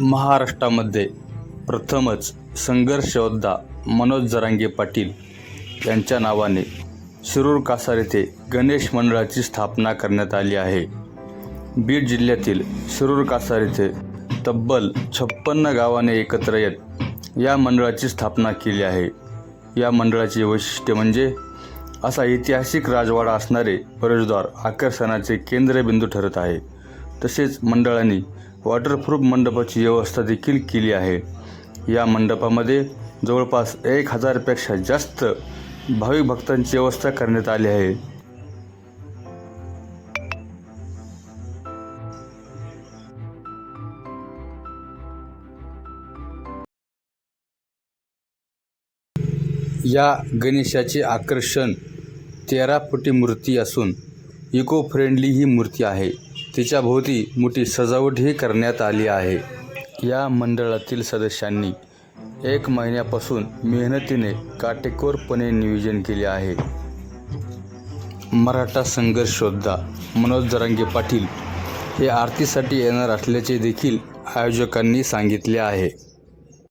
महाराष्ट्रामध्ये प्रथमच संघर्षयोद्धा मनोज जरांगे पाटील यांच्या नावाने शिरूर कासार येथे गणेश मंडळाची स्थापना करण्यात आली आहे. बीड जिल्ह्यातील शिरूर कासार येथे तब्बल छप्पन्न गावाने एकत्र येत या मंडळाची स्थापना केली आहे. या मंडळाचे वैशिष्ट्य म्हणजे असा ऐतिहासिक राजवाडा असणारे प्रवेशद्वार आकर्षणाचे केंद्रबिंदू ठरत आहे. तसेच मंडळाने वॉटरप्रूफ मंडपाची व्यवस्था देखील केली आहे. या मंडपामध्ये जवळपास एक हजारपेक्षा जास्त भाविक भक्तांची व्यवस्था करण्यात आली आहे. या गणेशाचे आकर्षण तेरा फुटी मूर्ती असून इको फ्रेंडली ही मूर्ती आहे. तिच्या भोवती मोठी सजावटही करण्यात आली आहे. या मंडळातील सदस्यांनी एक महिन्यापासून मेहनतीने काटेकोरपणे नियोजन केले आहे. मराठा संघर्ष योद्धा मनोज जरांगे पाटील हे आरतीसाठी येणार असल्याचे देखील आयोजकांनी सांगितले आहे.